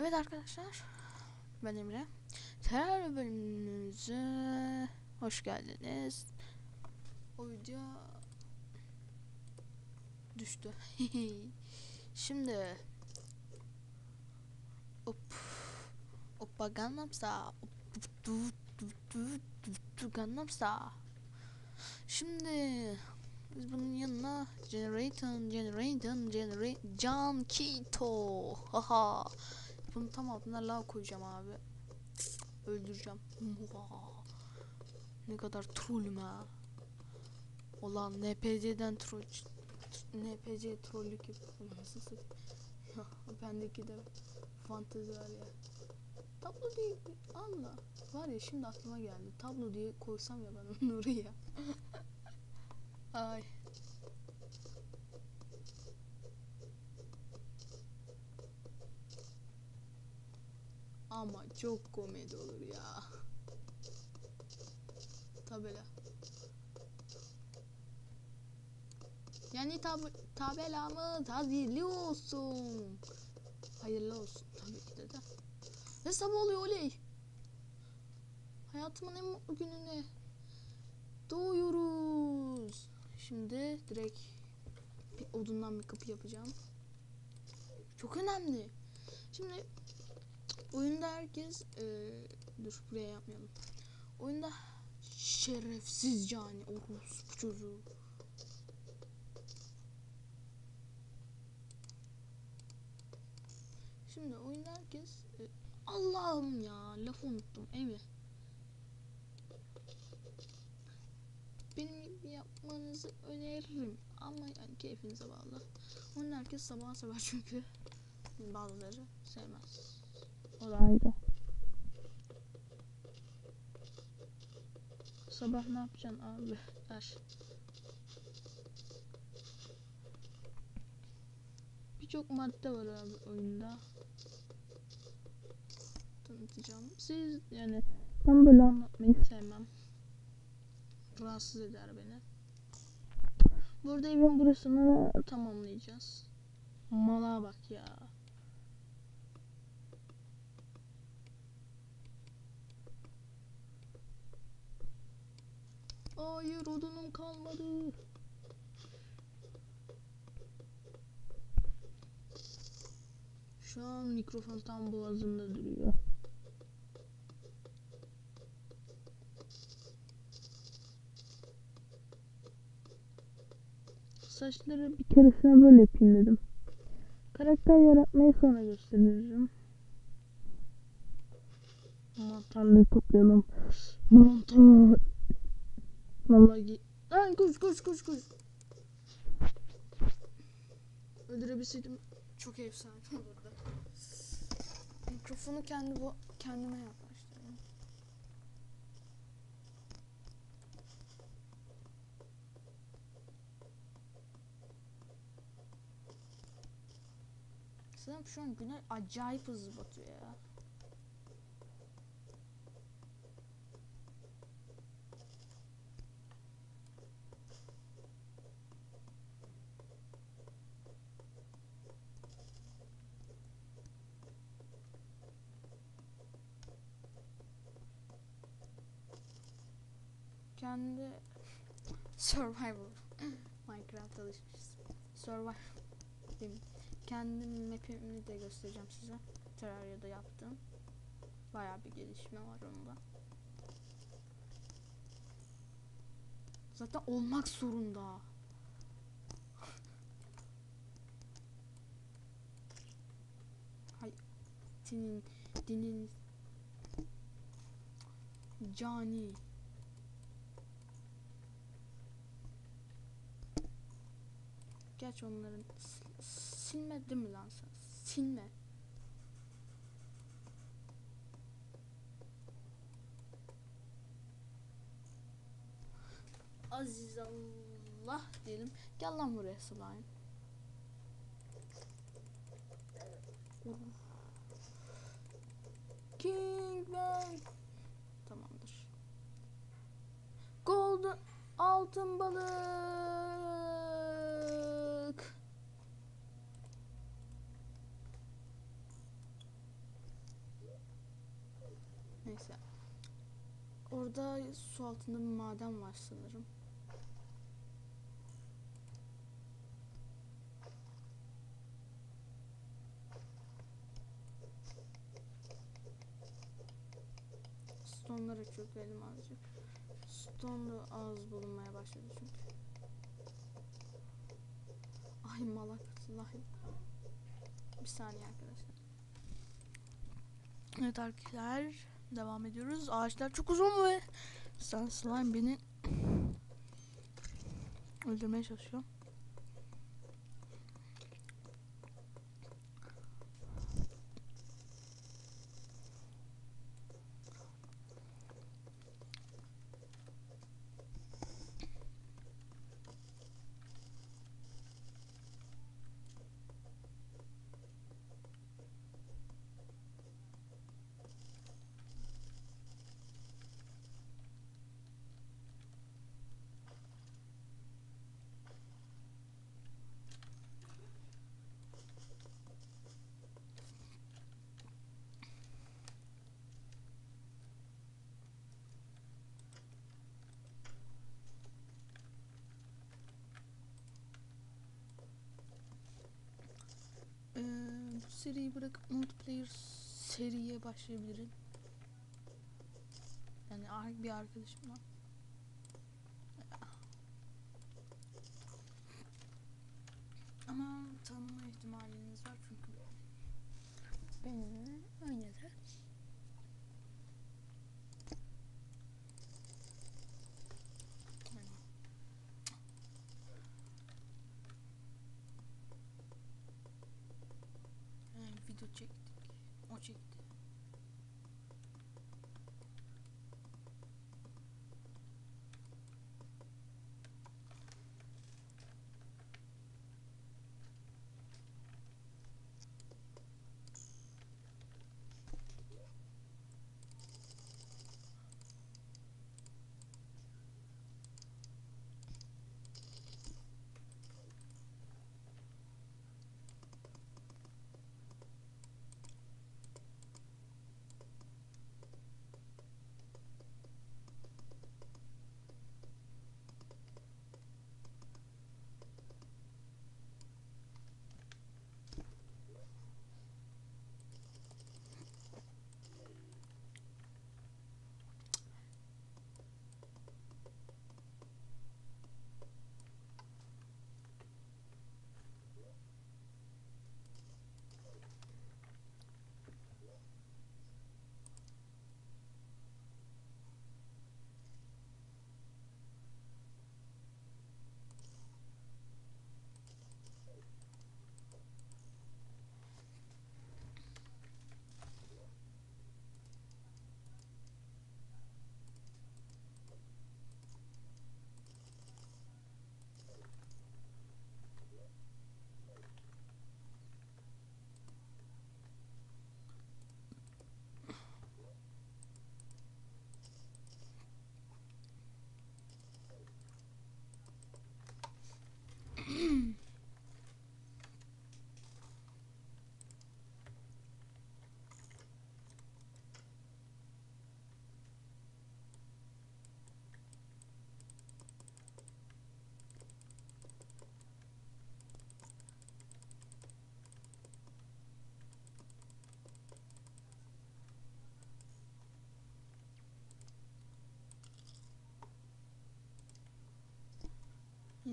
Evet arkadaşlar. Ben Emre. Terör bölümümüze hoş geldiniz. O video düştü. Şimdi Hop Hoppa Gangnam Style Gangnam Style Şimdi biz bunun yanına Generator, Generator, Generate Can Kito. Haha. Bunu tam altına lav koyacağım abi. Öldüreceğim. Ne kadar trollüm ha. Ulan NPC'den troll NPC trollük yapıyorum. Nasıl satayım? Ya, Bendeki de fantezi var ya. Tablo diye Allah. Var ya şimdi aklıma geldi. Tablo diye koysam ya ben onu. Ay. Ama çok komedi olur ya. Tabela. Yani tab tabelamız hazırlı olsun. Hayırlı olsun tabii ki de de. Ne sabah oluyor oley. Hayatımın en mutlu gününe doğuyoruz. Şimdi direkt bir odundan bir kapı yapacağım. Çok önemli. Şimdi oyunda herkes e, dur buraya yapmayalım. Oyunda şerefsiz yani orospu çocuğu. Şimdi oyunda herkes e, Allah'ım ya lafı unuttum evi. Benim gibi yapmanızı öneririm ama yani keyfinize bağlı. Onun herkes sabah sabah çünkü bazıları sevmez. O da ayrı. Sabah ne yapacaksın abi? Der. Birçok madde var abi oyunda. Tanıtacağım. Siz yani ben böyle anlatmayı sevmem. Rahatsız eder beni. Burada evin burasını tamamlayacağız. Mala bak ya. Hayır odunum kalmadı. Şu an mikrofon tam boğazımda duruyor. Saçları bir keresine böyle yapayım dedim. Karakter yaratmayı sonra gösteririm. Mantarları toplayalım. Mantar. Vallahi Lan koş koş koş koş. Öldürebilseydim çok efsane olurdu. Mikrofonu kendi bu kendime yaklaştırdım. Sanırım şu an güne acayip hızlı batıyor ya. Kendi Survivor Minecraft alışmışız. Survivor değil? Kendi map'imi de göstereceğim size. Terraria'da yaptım. Bayağı bir gelişme var onda. Zaten olmak zorunda. Hay senin dinin cani. Geç onların S- silme değil mi lan sen? Silme. Aziz Allah diyelim. Gel lan buraya slime. Kingman. Tamamdır. Golden altın balık. Neyse. Orada su altında bir maden var sanırım. Stone'lara çökelim azıcık. Stone da az bulunmaya başladı çünkü. Ay malak. Bir saniye arkadaşlar. Evet arkadaşlar devam ediyoruz. Ağaçlar çok uzun ve sen slime beni öldürmeye çalışıyor. Seriyi bırakıp multiplayer seriye başlayabilirim. Yani bir arkadaşımla. Ama tanıma ihtimaliniz var çünkü benimle oynadı. Yani Yani video çektik. O çekti.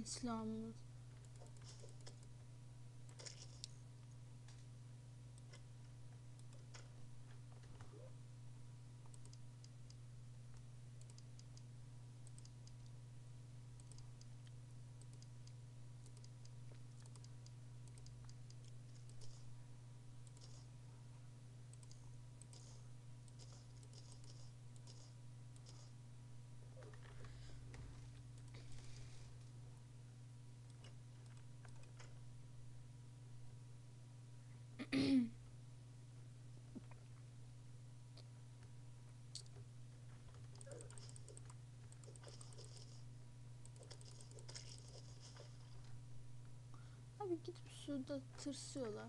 İslam'ımız. Abi gidip suda tırsıyorlar.